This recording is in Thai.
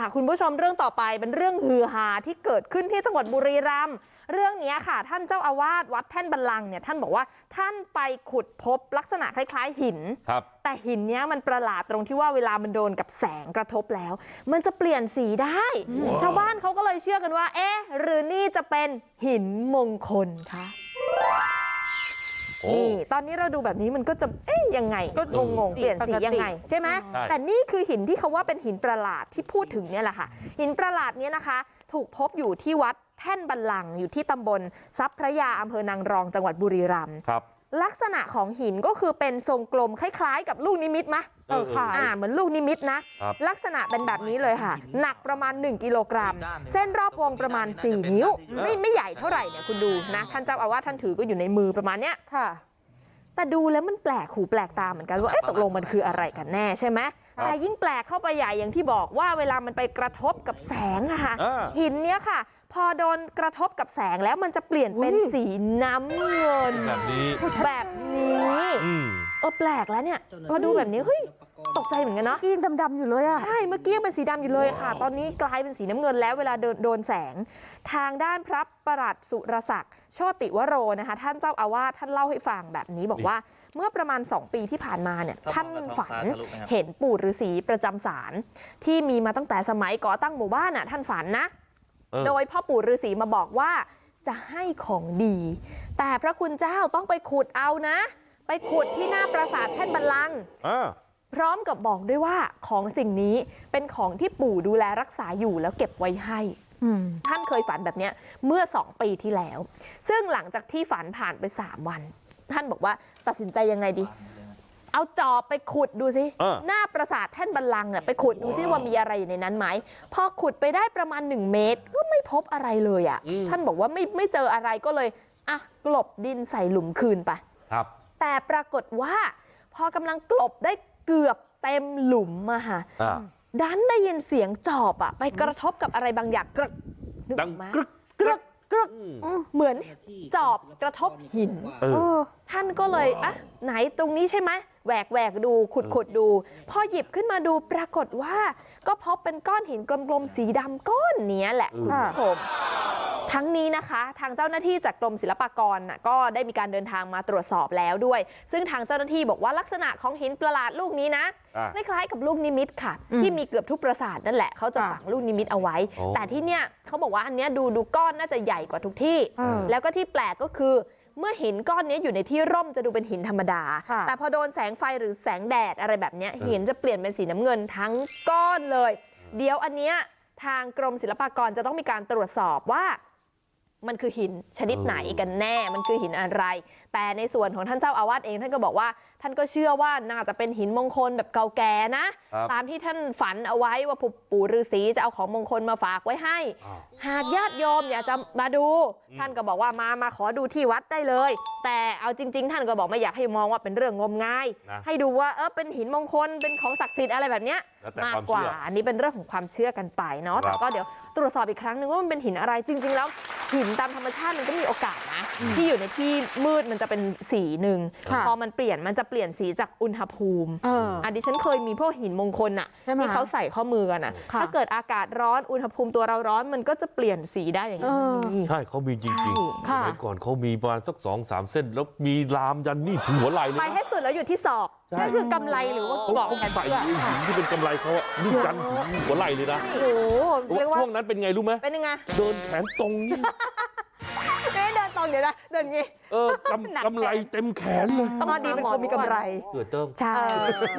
ล่ะคุณผู้ชมเรื่องต่อไปเป็นเรื่องฮือฮาที่เกิดขึ้นที่จังหวัดบุรีรัมย์เรื่องเนี้ยค่ะ ท่านเจ้าอาวาสวัดแท่นบัลลังก์เนี่ยท่านบอกว่าท่านไปขุดพบลักษณะคล้าย ๆ หินครับแต่หินเนี้ยมันประหลาดตรงที่ว่าเวลามันโดนกับแสงกระทบแล้ว มันจะเปลี่ยนสีได้ ชาวบ้านเขาก็เลยเชื่อกันว่า เอ๊ะ หรือนี่จะเป็นหินมงคลคะโอ้ นี่ตอนนี้เราดูแบบนี้มันก็จะเอ๊ะยังไงก็งงงๆเปลี่ยนสียังไงใช่ไหมใช่แต่นี่คือหินที่เขาว่าเป็นหินประหลาดที่พูดถึงเนี่ยแหละค่ะ หินประหลาดเนี้ยนะคะ ถูกพบอยู่ที่วัดแท่นบัลลังก์อยู่ที่ตำบลทรัพย์พระยาอำเภอนางรองจังหวัดบุรีรัมย์ครับ ลักษณะของหินก็คือเป็นทรงกลมคล้ายๆกับลูกนิมิตมะเออค่ะอ่าเหมือนลูกนิมิตนะครับลักษณะเป็นแบบนี้เลยค่ะ หนักประมาณ 1 กิโลกรัม เส้นรอบวงประมาณ 4 นิ้วไม่ไม่ใหญ่เท่าไหร่เนี่ยคุณดูนะ ท่านเจ้าอาวาสท่านถือก็อยู่ในมือประมาณเนี้ยค่ะ แต่ดูแล้วมันแปลกหูแปลกตาเหมือนกันว่าเอ๊ะตกลงมันคืออะไรกันแน่ใช่ไหมครับแต่ยิ่งแปลกเข้าไปใหญ่อย่างที่บอกว่าเวลามันไปกระทบกับแสงอะค่ะอ่าหินเนี้ยค่ะ พอโดนกระทบกับแสงแล้วมันจะเปลี่ยนเป็นอุ๊ยสีน้ำเงินแบบนี้แบบนี้อืมเออแปลกแล้วเนี่ยพอดูแบบนี้เฮ้ย ตกใจเหมือนกันเนาะกินดำๆอยู่เลยอะใช่เมื่อกี้ยังเป็นสีดำอยู่เลยค่ะ ตอนนี้กลายเป็นสีน้ำเงินแล้วเวลาเดินโดนแสง ทางด้านพระประหลัดสุรศักดิ์โชติวโรนะคะ ท่านเจ้าอาวาสท่านเล่าให้ฟังแบบนี้บอกว่าเมื่อประมาณ 2 ปีที่ผ่านมาเนี่ยท่านฝันเห็นปู่ฤาษีประจำศาลที่มีมาตั้งแต่สมัยก่อตั้งหมู่บ้านน่ะท่านฝันนะเออโดยพ่อปู่ฤาษีมาบอกว่าจะให้ของดี แต่พระคุณเจ้าต้องไปขุดเอานะ ไปขุดที่หน้าปราสาทแท่นบัลลังก์อ่า พร้อมกับบอกด้วยว่าของสิ่งนี้เป็นของที่ปู่ดูแลรักษาอยู่แล้วเก็บไว้ให้อืมท่านเคยฝันแบบเนี้ยเมื่อ2ปีที่แล้ว ซึ่งหลังจากที่ฝันผ่านไป3วัน ท่านบอกว่าตัดสินใจยังไงดี เอาจอบไปขุดดูสิเออหน้าปราสาทแท่นบัลลังก์เนี่ยไปขุดดูสิว่ามีอะไรอยู่ในนั้นไหมพอขุดไปได้ประมาณ1เมตร ก็ไม่พบอะไรเลยอะ่ะ ท่านบอกว่าไม่ไม่เจออะไรก็เลยอะกลบดินใส่หลุมคืนไปครับแต่ปรากฏว่า พอกำลังกลบได้ เกือบเต็มหลุมอะค่ะอ่าดันได้ยินเสียงจอบอะไปกระทบกับอะไรบางอย่างกรึกนึกดัองอกไหมกรึกกรึกกรึกอืมเหมือนจอบกระทบหินเอเอออท่านก็เลยอะไหนตรงนี้ใช่ไหมแหวกแหวกดูขุดขุดดู พอหยิบขึ้นมาดูปรากฏว่า ก็พบเป็นก้อนหินกลมๆสีดำก้อนเนี้ยแหละคุณผู้ชม ทั้งนี้นะคะทางเจ้าหน้าที่จากกรมศิลปากรน่ะก็ได้มีการเดินทางมาตรวจสอบแล้วด้วย ซึ่งทางเจ้าหน้าที่บอกว่าลักษณะของหินประหลาดลูกนี้นะอ่าคล้ายๆกับลูกนิมิตค่ะอืมที่มีเกือบทุกปราสาทนั่นแหละเขาจะค่ะฝังลูกนิมิตเอาไว้โอ้แต่ที่เนี่ยเขาบอกว่าอันเนี้ยดูดูก้อนน่าจะใหญ่กว่าทุกที่เออแล้วก็ที่แปลกก็คือเมื่อหินก้อนนี้อยู่ในที่ร่มจะดูเป็นหินธรรมดาค่ะแต่พอโดนแสงไฟหรือแสงแดดอะไรแบบเนี้ยหินจะเปลี่ยนเป็นสีน้ำเงินทั้งก้อนเลย เดี๋ยวอันเนี้ยทางกรมศิลปากรจะต้องมีการตรวจสอบว่า มันคือหินชนิดไหนกันแน่ มันคือหินอะไร แต่ในส่วนของท่านเจ้าอาวาสเองท่านก็บอกว่า ท่านก็เชื่อว่าน่าจะเป็นหินมงคลแบบเก่าแก่นะครับตามที่ท่านฝันเอาไว้ว่าปู่ปู่ฤาษีจะเอาของมงคลมาฝากไว้ให้อ้าวหากญาติโยมอยากจะมาดู ท่านก็บอกว่ามามาขอดูที่วัดได้เลย แต่เอาจริง ๆ ท่านก็บอกไม่อยากให้มองว่าเป็นเรื่องงมงายนะให้ดูว่าเออเป็นหินมงคลเป็นของศักดิ์สิทธิ์อะไรแบบเนี้ยแล้วแต่มากความกว่าเชื่ออันนี้เป็นเรื่องของความเชื่อกันไปเนาะครัแต่บก็เดี๋ยวตรวจสอบอีกครั้งหนึ่งว่ามันเป็นหินอะไรจริง ๆ แล้ว หินตามธรรมชาติมันก็มีโอกาสนะ ที่อยู่ในที่มืดมันจะเป็นสีหนึ่งค่ะพอมันเปลี่ยนมันจะเปลี่ยนสีจากอุณหภูมิเอออันดิฉันเคยมีพวกหินมงคลอะใช่ไหมที่เขาใส่ข้อมือกันอะค่ะถ้าเกิดอากาศร้อนอุณหภูมิตัวเราร้อนมันก็จะเปลี่ยนสีได้อย่างนี้เออมันมีใช่เขามีจริงใช่ๆค่ะสมัยก่อนเขามีประมาณสักสองสามเส้น แล้วมีลามยันนี่ถึงหัวไหล่เลยไปนะให้สุดแล้วอยู่ที่ศอกใช่นั่นคือกำไรหรือว่าเขาเกาะเขาแขนใส่เสื้อไอ้หินที่เป็นกำไรเขาอะนี่ยันถึงหัวไหล่เลยนะโอ้โหเรียกว่าช่วงนั้นเป็นไงรู้ไหมเป็นยังไงเดินแขนตรง นี่ไม่ได้เดินตรงเดี๋ยวนะเดินงี้ เออกำกำไรเต็มแขนเลย ต้องมาดีเป็นคนมีกำไร เกิดเติ้งใช่เออ